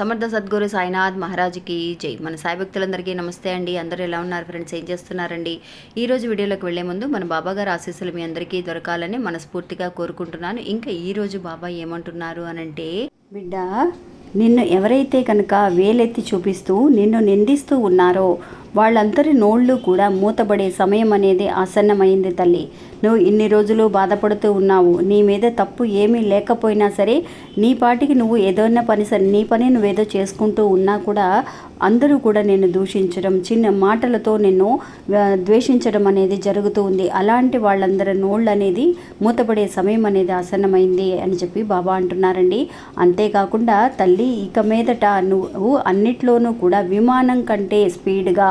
సమర్థ సద్గురు సాయినాథ్ మహారాజ్కి జై. మన సాయి భక్తులందరికీ నమస్తే అండి. అందరూ ఎలా ఉన్నారు ఫ్రెండ్స్? ఏం చేస్తున్నారండి? ఈ రోజు వీడియోలోకి వెళ్ళే ముందు మన బాబా గారు ఆశీస్సులు మీ అందరికీ దొరకాలని మనస్ఫూర్తిగా కోరుకుంటున్నాను. ఇంకా ఈ రోజు బాబా ఏమంటున్నారు అనంటే బిడ్డ నిన్ను ఎవరైతే కనుక వేలెత్తి చూపిస్తూ నిన్ను నిందిస్తూ ఉన్నారో వాళ్ళందరి నోళ్ళు కూడా మూతబడే సమయం అనేది ఆసన్నమైంది తల్లి. నువ్వు ఇన్ని రోజులు బాధపడుతూ ఉన్నావు. నీ మీద తప్పు ఏమీ లేకపోయినా సరే నీ పాటికి నువ్వు ఏదైనా పని సరే నీ పని నువ్వేదో చేసుకుంటూ ఉన్నా కూడా అందరూ కూడా నేను దూషించడం చిన్న మాటలతో నిన్ను ద్వేషించడం అనేది జరుగుతూ ఉంది. అలాంటి వాళ్ళందరి నోళ్ళు అనేది మూతపడే సమయం అనేది ఆసన్నమైంది అని చెప్పి బాబా అంటున్నారండి. అంతేకాకుండా తల్లి ఇక మీదట నువ్వు అన్నిట్లోనూ కూడా విమానం కంటే స్పీడ్గా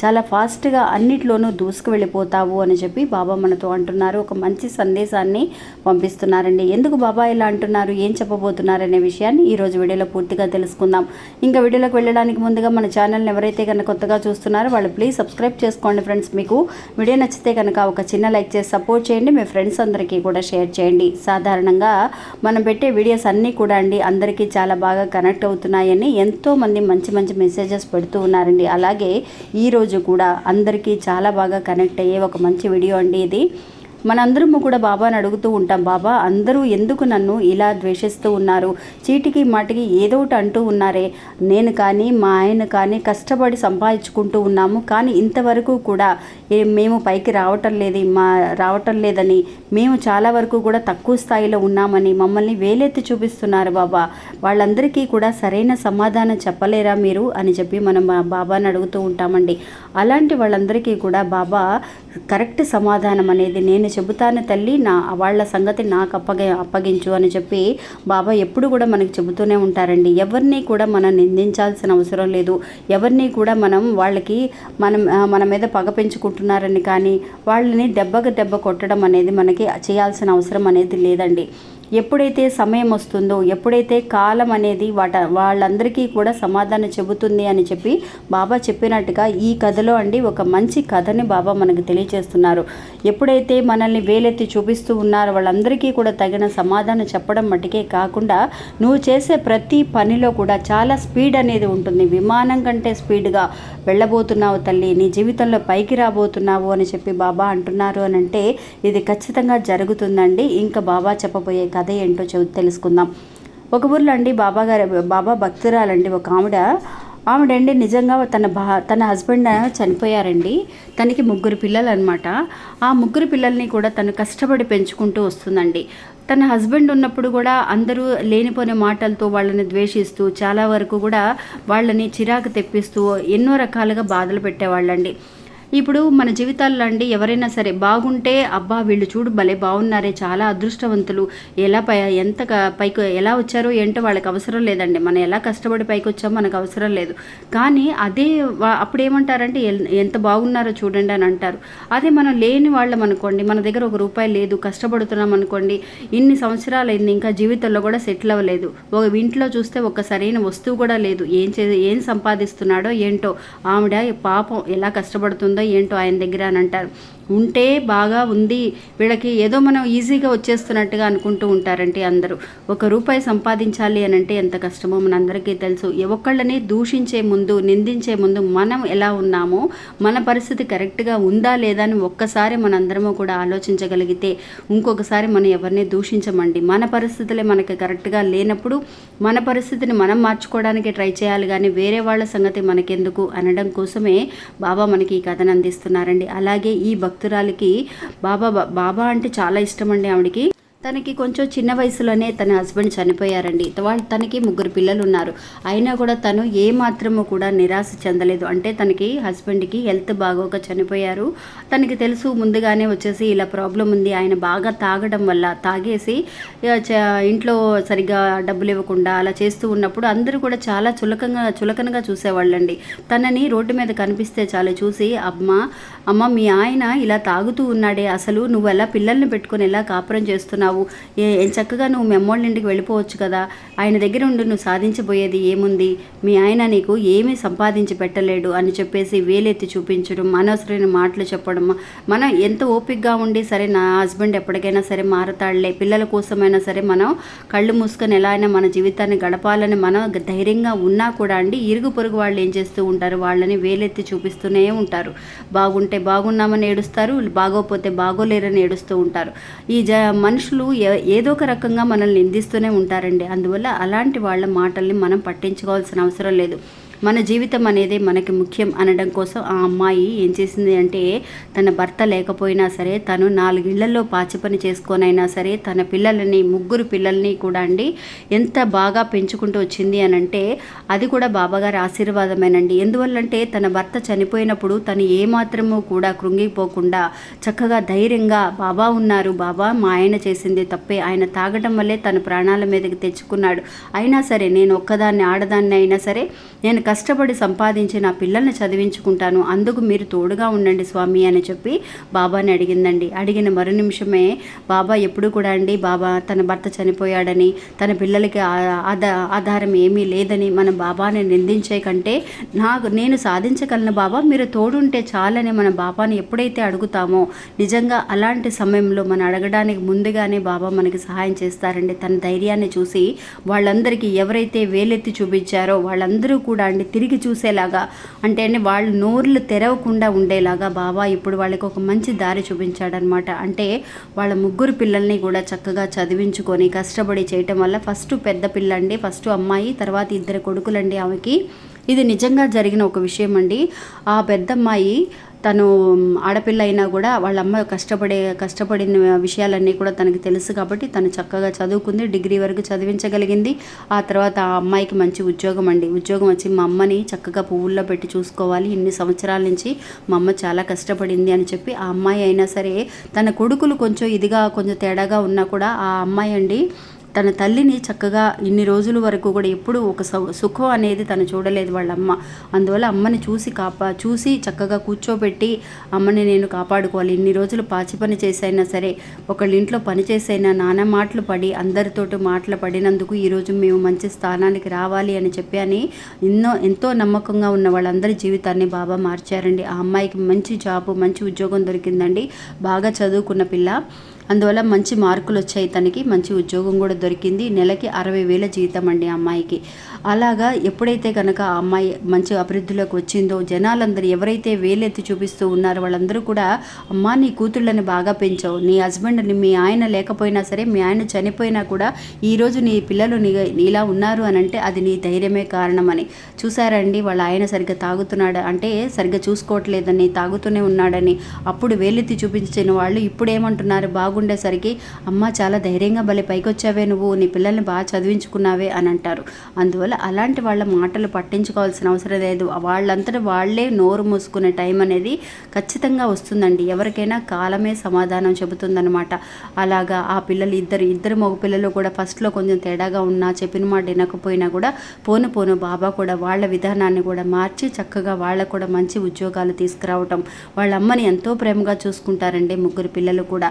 చాలా ఫాస్ట్గా అన్నిట్లోనూ దూసుకు వెళ్ళిపోతావు అని చెప్పి బాబా మనతో అంటున్నారు. ఒక మంచి సందేశాన్ని పంపిస్తున్నారండి. ఎందుకు బాబా ఇలా అంటున్నారు? ఏం చెప్పబోతున్నారు అనే విషయాన్ని ఈరోజు వీడియోలో పూర్తిగా తెలుసుకుందాం. ఇంకా వీడియోలోకి వెళ్ళడానికి ముందుగా మన ఛానల్ని ఎవరైతే కనుక కొత్తగా చూస్తున్నారో వాళ్ళు ప్లీజ్ సబ్స్క్రైబ్ చేసుకోండి ఫ్రెండ్స్. మీకు వీడియో నచ్చితే కనుక ఒక చిన్న లైక్ చేసి సపోర్ట్ చేయండి. మీ ఫ్రెండ్స్ అందరికీ కూడా షేర్ చేయండి. సాధారణంగా మనం పెట్టే వీడియోస్ అన్నీ కూడా అండి అందరికీ చాలా బాగా కనెక్ట్ అవుతున్నాయని ఎంతోమంది మంచి మంచి మెసేజెస్ పెడుతూ ఉన్నారండి. అలాగే ఈ రోజు కూడా అందరికీ చాలా బాగా కనెక్ట్ అయ్యే ఒక మంచి వీడియో అండి ఇది. మనందరము కూడా బాబాని అడుగుతూ ఉంటాం బాబా అందరూ ఎందుకు నన్ను ఇలా ద్వేషిస్తూ ఉన్నారు? చీటికి మాటికి ఏదో ఒకటి అంటూ ఉన్నారే. నేను కానీ మా ఆయన కానీ కష్టపడి సంపాదించుకుంటూ ఉన్నాము. కానీ ఇంతవరకు కూడా ఏ మేము పైకి రావటం లేదు మా రావటం లేదని. మేము చాలా వరకు కూడా తక్కువ స్థాయిలో ఉన్నామని మమ్మల్ని వేలెత్తి చూపిస్తున్నారు బాబా. వాళ్ళందరికీ కూడా సరైన సమాధానం చెప్పలేరా మీరు? అని చెప్పి మనం మా బాబాని అడుగుతూ ఉంటామండి. అలాంటి వాళ్ళందరికీ కూడా బాబా కరెక్ట్ సమాధానం అనేది నేను నేను చెబుతాను తల్లి నా వాళ్ళ సంగతి నాకు అప్పగ అప్పగించు అని చెప్పి బాబా ఎప్పుడు కూడా మనకి చెబుతూనే ఉంటారండి. ఎవరిని కూడా మనం నిందించాల్సిన అవసరం లేదు. ఎవరిని కూడా మనం వాళ్ళకి మనం మన మీద పగ పెంచుకుంటున్నారని కానీ వాళ్ళని దెబ్బకు దెబ్బ కొట్టడం అనేది మనకి చేయాల్సిన అవసరం అనేది లేదండి. ఎప్పుడైతే సమయం వస్తుందో ఎప్పుడైతే కాలం అనేది వాట వాళ్ళందరికీ కూడా సమాధానం చెబుతుంది అని చెప్పి బాబా చెప్పినట్టుగా ఈ కథలో అండి ఒక మంచి కథని బాబా మనకు తెలియజేస్తున్నారు. ఎప్పుడైతే మనల్ని వేలెత్తి చూపిస్తూ ఉన్నారో వాళ్ళందరికీ కూడా తగిన సమాధానం చెప్పడం మటుకే కాకుండా నువ్వు చేసే ప్రతి పనిలో కూడా చాలా స్పీడ్ అనేది ఉంటుంది. విమానం కంటే స్పీడ్గా వెళ్ళబోతున్నావు తల్లి నీ జీవితంలో పైకి రాబోతున్నావు అని చెప్పి బాబా అంటున్నారు అని అంటే ఇది ఖచ్చితంగా జరుగుతుందండి. ఇంకా బాబా చెప్పబోయే కథ ఏంటో చెబు తెలుసుకుందాం. ఒక ఊర్లో అండి బాబా గారు బాబా భక్తురాలండి ఒక ఆవిడ. ఆవిడండి నిజంగా తన భా తన హస్బెండ్ చనిపోయారండి. తనకి ముగ్గురు పిల్లలు అనమాట ఆ ముగ్గురు పిల్లల్ని కూడా తను కష్టపడి పెంచుకుంటూ వస్తుందండి. తన హస్బెండ్ ఉన్నప్పుడు కూడా అందరూ లేనిపోని మాటలతో వాళ్ళని ద్వేషిస్తూ చాలా వరకు కూడా వాళ్ళని చిరాకు తెప్పిస్తూ ఎన్నో రకాలుగా బాధలు పెట్టేవాళ్ళండి. ఇప్పుడు మన జీవితాల్లో అండి ఎవరైనా సరే బాగుంటే అబ్బా వీళ్ళు చూడు భలే బాగున్నారే చాలా అదృష్టవంతులు. ఎలా పై ఎంత పైకి ఎలా వచ్చారో ఏంటో వాళ్ళకి అవసరం లేదండి. మనం ఎలా కష్టపడి పైకి వచ్చామో మనకు అవసరం లేదు. కానీ అదే వా- అప్పుడు ఏమంటారంటే ఎంత బాగున్నారో చూడండి అని అంటారు. అదే మనం లేని వాళ్ళం అనుకోండి మన దగ్గర ఒక రూపాయి లేదు కష్టపడుతున్నాం అనుకోండి ఇన్ని సంవత్సరాలు అయింది ఇంకా జీవితంలో కూడా సెటిల్ అవ్వలేదు. ఒక ఇంట్లో చూస్తే ఒక సరైన వస్తువు కూడా లేదు. ఏం చే ఏం సంపాదిస్తున్నాడో ఏంటో. ఆవిడ పాపం ఎలా కష్టపడుతుందో ఏంటో ఆయన దగ్గర అని అంటారు. ఉంటే బాగా ఉంది. వీళ్ళకి ఏదో మనం ఈజీగా వచ్చేస్తున్నట్టుగా అనుకుంటూ ఉంటారంటే అందరూ. ఒక రూపాయి సంపాదించాలి అని అంటే ఎంత కష్టమో మనందరికీ తెలుసు. ఒకళ్ళని ఒక్కళ్ళని దూషించే ముందు నిందించే ముందు మనం ఎలా ఉన్నామో మన పరిస్థితి కరెక్ట్గా ఉందా లేదా అని ఒక్కసారి మనందరము కూడా ఆలోచించగలిగితే ఇంకొకసారి మనం ఎవరిని దూషించమండి. మన పరిస్థితులే మనకి కరెక్ట్గా లేనప్పుడు మన పరిస్థితిని మనం మార్చుకోవడానికి ట్రై చేయాలి కానీ వేరే వాళ్ళ సంగతి మనకెందుకు అనడం కోసమే బాబా మనకి ఈ కథను అందిస్తున్నారండి. అలాగే ఈ భక్తి భక్తురాలికి బాబా బాబా అంటే చాలా ఇష్టం అండి ఆవిడకి. తనకి కొంచెం చిన్న వయసులోనే తన హస్బెండ్ చనిపోయారండి. వాళ్ళు తనకి ముగ్గురు పిల్లలు ఉన్నారు అయినా కూడా తను ఏ మాత్రము కూడా నిరాశ చెందలేదు. అంటే తనకి హస్బెండ్కి హెల్త్ బాగోక చనిపోయారు. తనకి తెలుసు ముందుగానే వచ్చేసి ఇలా ప్రాబ్లం ఉంది. ఆయన బాగా తాగడం వల్ల తాగేసి చ- ఇంట్లో సరిగ్గా డబ్బులు ఇవ్వకుండా అలా చేస్తూ ఉన్నప్పుడు అందరూ కూడా చాలా చులకంగా చులకనగా చూసేవాళ్ళండి. తనని రోడ్డు మీద కనిపిస్తే చాలు చూసి అమ్మ అమ్మ మీ ఆయన ఇలా తాగుతూ ఉన్నాడే. అసలు నువ్వు ఎలా పిల్లల్ని పెట్టుకొని ఎలా కాపురం చేస్తున్నావు? ఉన్నావు ఏ ఏం చక్కగా నువ్వు మెమ్మోళ్ళ ఇంటికి వెళ్ళిపోవచ్చు కదా. ఆయన దగ్గర ఉండి నువ్వు సాధించబోయేది ఏముంది? మీ ఆయన నీకు ఏమీ సంపాదించి పెట్టలేడు అని చెప్పేసి వేలెత్తి చూపించడం అనవసరమైన మాటలు చెప్పడం మనం ఎంత ఓపికగా ఉండి సరే నా హస్బెండ్ ఎప్పటికైనా సరే మారతాడులే. పిల్లల కోసమైనా సరే మనం కళ్ళు మూసుకొని ఎలా అయినా మన జీవితాన్ని గడపాలని మనం ధైర్యంగా ఉన్నా కూడా అండి ఇరుగు పొరుగు వాళ్ళు ఏం చేస్తూ ఉంటారు? వాళ్ళని వేలెత్తి చూపిస్తూనే ఉంటారు. బాగుంటే బాగున్నామని ఏడుస్తారు బాగోపోతే బాగోలేరని ఏడుస్తూ ఉంటారు. ఈ జ మనుషులు ఏ- ఏదో ఒక రకంగా మనల్ని నిందిస్తూనే ఉంటారండి. అందువల్ల అలాంటి వాళ్ళ మాటల్ని మనం పట్టించుకోవాల్సిన అవసరం లేదు. మన జీవితం అనేది మనకి ముఖ్యం అనడం కోసం ఆ అమ్మాయి ఏం చేసింది అంటే తన భర్త లేకపోయినా సరే తను నాలుగిళ్ళలో పాచి పని చేసుకొనైనా సరే తన పిల్లలని ముగ్గురు పిల్లల్ని కూడా అండి ఎంత బాగా పెంచుకుంటూ వచ్చింది అని అంటే అది కూడా బాబాగారి ఆశీర్వాదమేనండి. ఎందువల్లంటే తన భర్త చనిపోయినప్పుడు తను ఏమాత్రము కూడా కృంగిపోకుండా చక్కగా ధైర్యంగా బాబా ఉన్నారు. బాబా మా ఆయన చేసింది తప్పే. ఆయన తాగడం వల్లే తన ప్రాణాల మీదకి తెచ్చుకున్నాడు. అయినా సరే నేను ఒక్కదాన్ని ఆడదాన్ని అయినా సరే నేను కష్టపడి సంపాదించి నా పిల్లల్ని చదివించుకుంటాను అందుకు మీరు తోడుగా ఉండండి స్వామి అని చెప్పి బాబాని అడిగిందండి. అడిగిన మరు నిమిషమే బాబా ఎప్పుడు కూడా అండి బాబా తన భర్త చనిపోయాడని తన పిల్లలకి ఆధా ఆధారం ఏమీ లేదని మన బాబాని నిందించే కంటే నాకు నేను సాధించగలను బాబా మీరు తోడుంటే చాలని మన బాబాని ఎప్పుడైతే అడుగుతామో నిజంగా అలాంటి సమయంలో మనం అడగడానికి ముందుగానే బాబా మనకి సహాయం చేస్తారండి. తన ధైర్యాన్ని చూసి వాళ్ళందరికీ ఎవరైతే వేలెత్తి చూపించారో వాళ్ళందరూ కూడా అండి తిరిగి చూసేలాగా అంటే అండి వాళ్ళు నోర్లు తెరవకుండా ఉండేలాగా బాబా ఇప్పుడు వాళ్ళకి ఒక మంచి దారి చూపించాడనమాట అంటే వాళ్ళ ముగ్గురు పిల్లల్ని కూడా చక్కగా చదివించుకొని కష్టపడి చేయటం వల్ల ఫస్ట్ పెద్ద పిల్ల అండి ఫస్ట్ అమ్మాయి తర్వాత ఇద్దరు కొడుకులండి ఆమెకి. ఇది నిజంగా జరిగిన ఒక విషయం అండి ఆ పెద్దమ్మాయి తను ఆడపిల్ల అయినా కూడా వాళ్ళ అమ్మ కష్టపడే కష్టపడిన విషయాలన్నీ కూడా తనకి తెలుసు కాబట్టి తను చక్కగా చదువుకుంది డిగ్రీ వరకు చదివించగలిగింది. ఆ తర్వాత ఆ అమ్మాయికి మంచి ఉద్యోగం అండి. ఉద్యోగం వచ్చి మా అమ్మని చక్కగా పువ్వుల్లో పెట్టి చూసుకోవాలి. ఇన్ని సంవత్సరాల నుంచి మా అమ్మ చాలా కష్టపడింది అని చెప్పి ఆ అమ్మాయి అయినా సరే తన కొడుకులు కొంచెం ఇదిగా కొంచెం తేడాగా ఉన్నా కూడా ఆ అమ్మాయి అండి తన తల్లిని చక్కగా ఇన్ని రోజుల వరకు కూడా ఎప్పుడూ ఒక సుఖం అనేది తను చూడలేదు వాళ్ళ అమ్మ. అందువల్ల అమ్మని చూసి కాపా చూసి చక్కగా కూర్చోబెట్టి అమ్మని నేను కాపాడుకోవాలి. ఇన్ని రోజులు పాచి పని చేసైనా సరే ఒకళ్ళ ఇంట్లో పని చేసైనా నానా మాటలు పడి అందరితోటి మాటలు పడినందుకు ఈరోజు మేము మంచి స్థానానికి రావాలి అని చెప్పి అని ఎన్నో ఎంతో నమ్మకంగా ఉన్న వాళ్ళందరి జీవితాన్ని బాబా మార్చారండి. ఆ అమ్మాయికి మంచి జాబు మంచి ఉద్యోగం దొరికిందండి. బాగా చదువుకున్న పిల్ల. అందువల్ల మంచి మార్కులు వచ్చాయి తనకి మంచి ఉద్యోగం కూడా దొరికింది. నెలకి అరవై వేల జీతం అండి అమ్మాయికి. అలాగా ఎప్పుడైతే కనుక ఆ అమ్మాయి మంచి అభివృద్ధిలోకి వచ్చిందో జనాలందరూ ఎవరైతే వేలెత్తి చూపిస్తూ ఉన్నారో వాళ్ళందరూ కూడా అమ్మా నీ కూతుళ్ళని బాగా పెంచావు. నీ హస్బెండ్ మీ ఆయన లేకపోయినా సరే మీ ఆయన చనిపోయినా కూడా ఈరోజు నీ పిల్లలు నీ ఇలా ఉన్నారు అని అంటే అది నీ ధైర్యమే కారణమని. చూసారండి వాళ్ళ ఆయన సరిగ్గా తాగుతున్నాడు అంటే సరిగ్గా చూసుకోవట్లేదని తాగుతూనే ఉన్నాడని. అప్పుడు వేలెత్తి చూపించిన వాళ్ళు ఇప్పుడు ఏమంటున్నారు బాగు బాగుండేసరికి అమ్మ చాలా ధైర్యంగా భలే పైకి వచ్చావే నువ్వు నీ పిల్లల్ని బాగా చదివించుకున్నావే అని అంటారు. అందువల్ల అలాంటి వాళ్ళ మాటలు పట్టించుకోవాల్సిన అవసరం లేదు. వాళ్ళంతటా వాళ్ళే నోరు మూసుకునే టైం అనేది ఖచ్చితంగా వస్తుందండి. ఎవరికైనా కాలమే సమాధానం చెబుతుందనమాట అలాగా ఆ పిల్లలు ఇద్దరు ఇద్దరు మగ పిల్లలు కూడా ఫస్ట్లో కొంచెం తేడాగా ఉన్నా చెప్పిన మాట వినకపోయినా కూడా పోను పోను బాబా కూడా వాళ్ళ విధానాన్ని కూడా మార్చి చక్కగా వాళ్ళకు కూడా మంచి ఉద్యోగాలు తీసుకురావటం వాళ్ళ అమ్మని ఎంతో ప్రేమగా చూసుకుంటారండి ముగ్గురు పిల్లలు కూడా.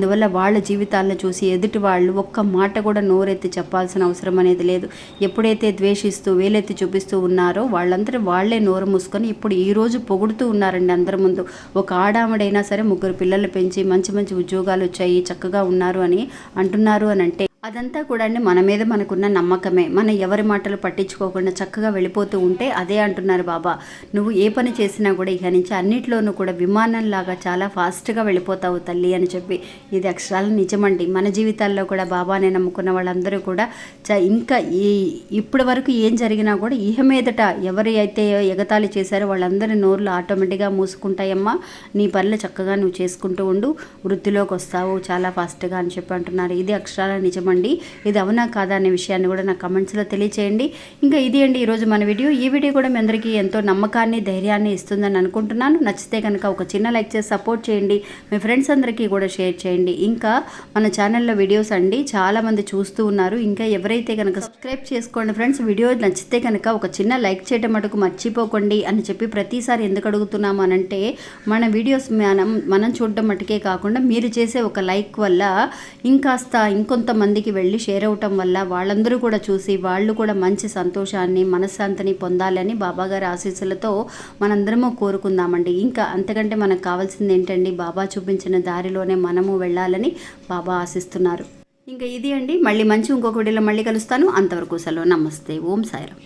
అందువల్ల వాళ్ళ జీవితాలను చూసి ఎదుటి వాళ్ళు ఒక్క మాట కూడా నోరెత్తి చెప్పాల్సిన అవసరం అనేది లేదు. ఎప్పుడైతే ద్వేషిస్తూ వేలెత్తి చూపిస్తూ ఉన్నారో వాళ్ళందరూ వాళ్ళే నోరు మూసుకొని ఇప్పుడు ఈ రోజు పొగుడుతూ ఉన్నారండి అందరి ముందు. ఒక ఆడామడైనా సరే ముగ్గురు పిల్లలు పెంచి మంచి మంచి ఉద్యోగాలు వచ్చాయి చక్కగా ఉన్నారు అని అంటున్నారు అని అంటే అదంతా కూడా అండి మన మీద మనకున్న నమ్మకమే. మనం ఎవరి మాటలు పట్టించుకోకుండా చక్కగా వెళ్ళిపోతూ ఉంటే అదే అంటున్నారు బాబా. నువ్వు ఏ పని చేసినా కూడా ఇక నుంచి అన్నిట్లోనూ కూడా విమానంలాగా చాలా ఫాస్ట్గా వెళ్ళిపోతావు తల్లి అని చెప్పి. ఇది అక్షరాల నిజమండి. మన జీవితాల్లో కూడా బాబానే నమ్ముకున్న వాళ్ళందరూ కూడా చ ఇంకా ఈ ఇప్పటి వరకు ఏం జరిగినా కూడా ఇహ మీదట ఎవరి అయితే ఎగతాళి చేశారో వాళ్ళందరి నోర్లు ఆటోమేటిక్గా మూసుకుంటాయమ్మా. నీ పనులు చక్కగా నువ్వు చేసుకుంటూ ఉండు. వృత్తిలోకి వస్తావు చాలా ఫాస్ట్గా అని చెప్పి అంటున్నారు. ఇది అక్షరాల నిజమండి. అండి ఇది అవునా కాదా అనే విషయాన్ని కూడా నా కమెంట్స్లో తెలియచేయండి. ఇంకా ఇది అండి ఈరోజు మన వీడియో. ఈ వీడియో కూడా మీ అందరికీ ఎంతో నమ్మకాన్ని ధైర్యాన్ని ఇస్తుందని అనుకుంటున్నాను. నచ్చితే కనుక ఒక చిన్న లైక్ చేసి సపోర్ట్ చేయండి. మీ ఫ్రెండ్స్ అందరికీ కూడా షేర్ చేయండి. ఇంకా మన ఛానల్లో వీడియోస్ అండి. చాలామంది చూస్తూ ఉన్నారు. ఇంకా ఎవరైతే కనుక సబ్స్క్రైబ్ చేసుకోండి ఫ్రెండ్స్ వీడియో నచ్చితే కనుక ఒక చిన్న లైక్ చేయడం మటుకు మర్చిపోకండి అని చెప్పి ప్రతిసారి ఎందుకు అడుగుతున్నాము అనంటే మన వీడియోస్ మనం మనం చూడడం మటుకే కాకుండా మీరు చేసే ఒక లైక్ వల్ల ఇంకాస్త ఇంకొంతమందికి వెళ్ళి షేర్ అవటం వల్ల వాళ్ళందరూ కూడా చూసి వాళ్ళు కూడా మంచి సంతోషాన్ని మనశ్శాంతిని పొందాలని బాబాగారి ఆశీస్సులతో మనందరము కోరుకుందామండి. ఇంకా అంతకంటే మనకు కావాల్సింది ఏంటండి? బాబా చూపించిన దారిలోనే మనము వెళ్ళాలని బాబా ఆశిస్తున్నారు. ఇంకా ఇది అండి. మళ్ళీ మంచి ఇంకొక వీడియోలో మళ్ళీ కలుస్తాను. అంతవరకు సెలవు. నమస్తే. ఓం సాయిరామ్.